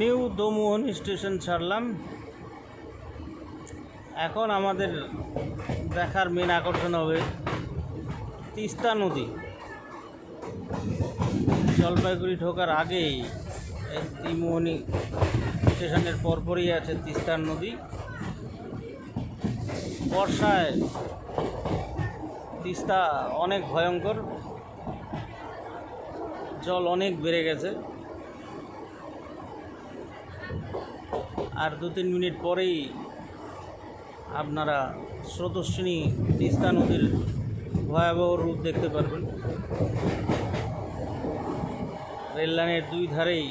New দমোহন station ছাড়লাম। এখন আমাদের দেখার মেন আকর্ষণ হবে তিস্তা নদী। জলপাইগুড়ি ঢোকার আগেই এই ত্রিমোহনী স্টেশনের পরপরই আছে তিস্তার নদী। বর্ষায় তিস্তা অনেক ভয়ঙ্কর। জল অনেক বেড়ে গেছে। আর দু তিন মিনিট পরেই আপনারা স্রোতস্বিনী তিস্তা নদীর ভয়াবহ রূপ দেখতে পারবেন। রেললাইনের দুই ধারেই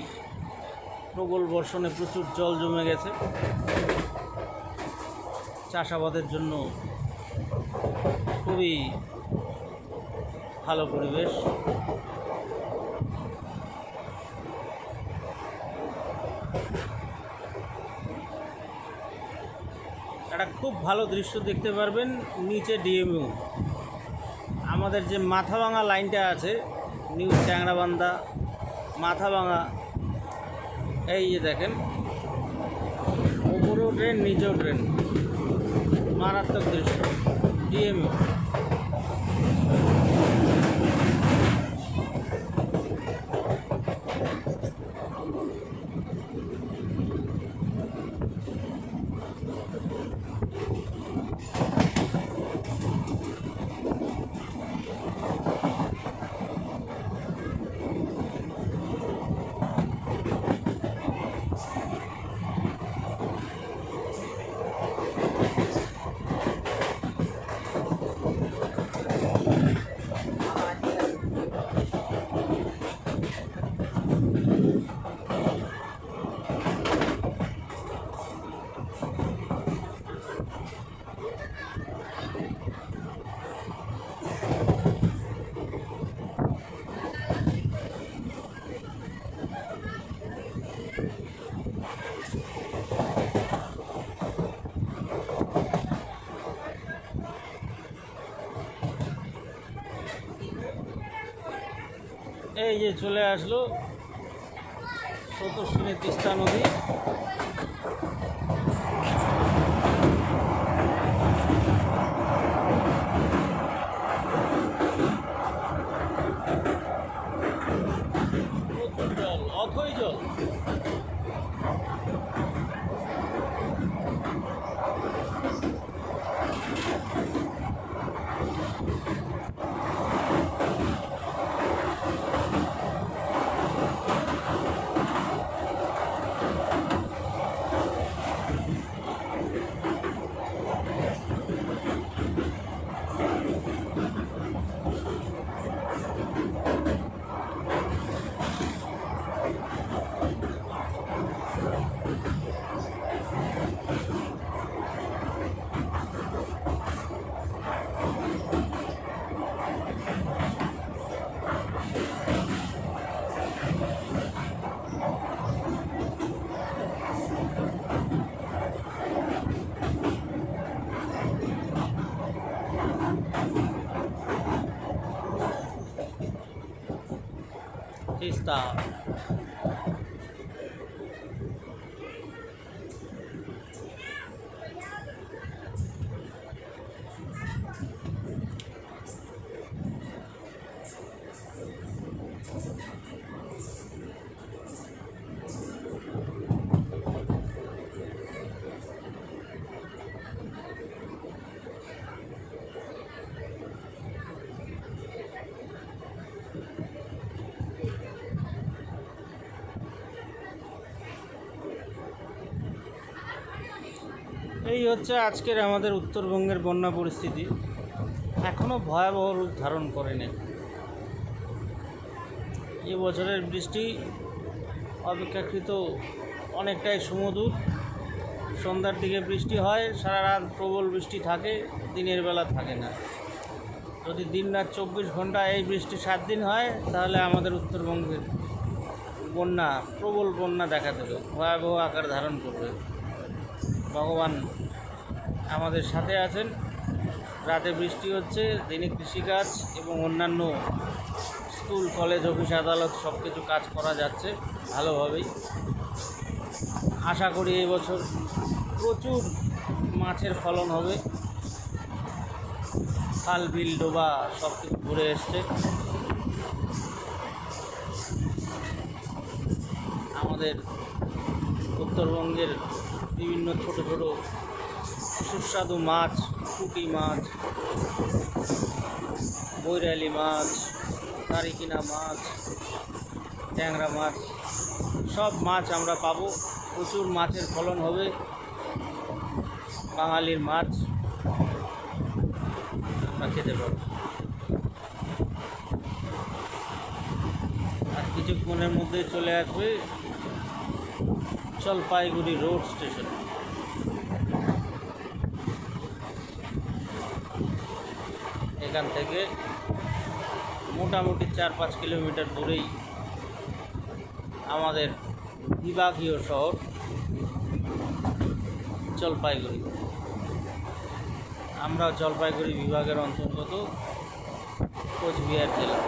প্রবল বর্ষণে প্রচুর জল জমে গেছে। চাষাবাদের জন্য খুবই ভালো পরিবেশ। একটা খুব ভালো দৃশ্য দেখতে পারবেন নিচে ডিএমইউ আমাদের যে মাথাভাঙা লাইনটা আছে, নিউ ট্যাংরাবান্ধা, মাথাভাঙা, এই যে দেখেন, ওপরেও ট্রেন, নিচেও ট্রেন। মারাত্মক দৃশ্য ডিএমইউ এই যে চলে আসলো স্রোতস্বিনী তিস্তা নদী। তিস্তা এই হচ্ছে আজকের আমাদের উত্তরবঙ্গের বন্যা পরিস্থিতি। এখনও ভয়াবহ রূপ ধারণ করেনি। এ বছরের বৃষ্টি অপেক্ষাকৃত অনেকটাই সুমধুর। সন্ধ্যার দিকে বৃষ্টি হয় সারা রাত প্রবল বৃষ্টি থাকে, দিনের বেলা থাকে না। যদি দিন রাত চব্বিশ ঘণ্টা এই বৃষ্টি সাত দিন হয়, তাহলে আমাদের উত্তরবঙ্গের বন্যা, প্রবল বন্যা দেখা দেবে। ভয়াবহ আকার ধারণ করবে। ভগবান আমাদের সাথে আছেন। রাতে বৃষ্টি হচ্ছে, দিনে কৃষিকাজ এবং অন্যান্য স্কুল, কলেজ, অফিস, আদালত সব কিছু কাজ করা যাচ্ছে ভালোভাবেই। আশা করি এবছর প্রচুর মাছের ফলন হবে। খাল, বিল, ডোবা সব কিছু ঘুরে এসছে। আমাদের উত্তরবঙ্গের বিভিন্ন ছোট ছোট সুস্বাদু মাছ, পুঁটি মাছ, বৈরালি মাছ তারিকিনা মাছ, ট্যাংরা মাছ, সব মাছ আমরা পাবো। প্রচুর মাছের ফলন হবে। বাঙালির মাছ আমরা খেতে পারব আর কিছুক্ষণের মধ্যে চলে আসবে জলপাইগুড়ি রোড স্টেশন। এখান থেকে মোটামুটি চার পাঁচ কিলোমিটার দূরেই আমাদের বিভাগীয় শহর জলপাইগুড়ি। আমরা জলপাইগুড়ি বিভাগের অন্তর্গত কোচবিহার জেলা।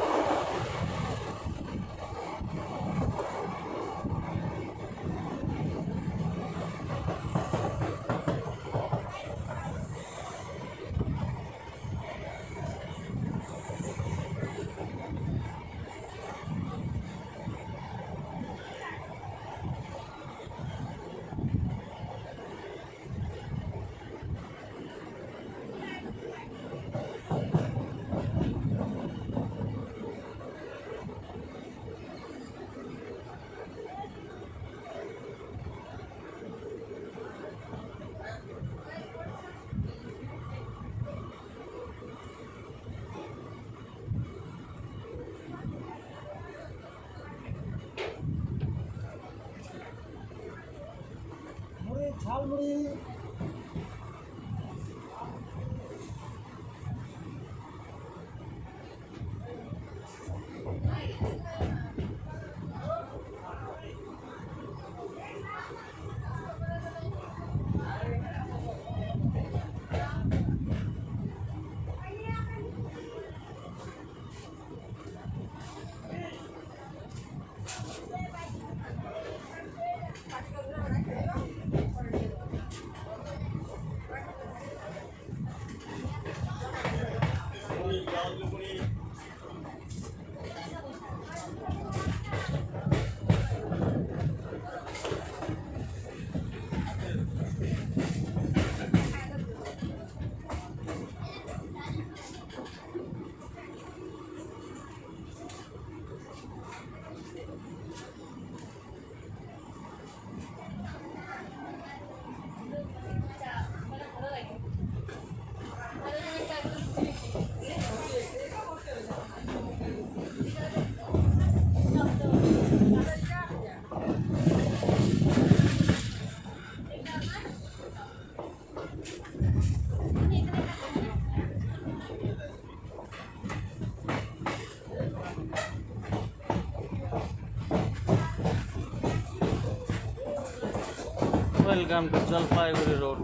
ওয়েলকাম টু জলপাইগুড়ি রোড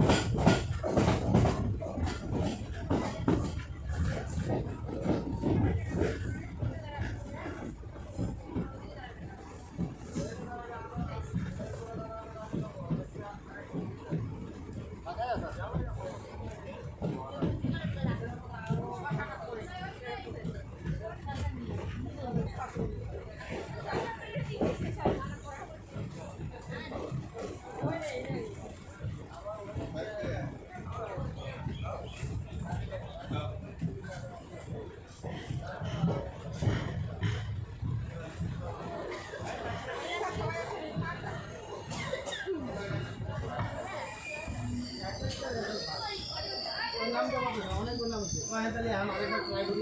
বললাম তাহলে আমাদের ট্রাই করি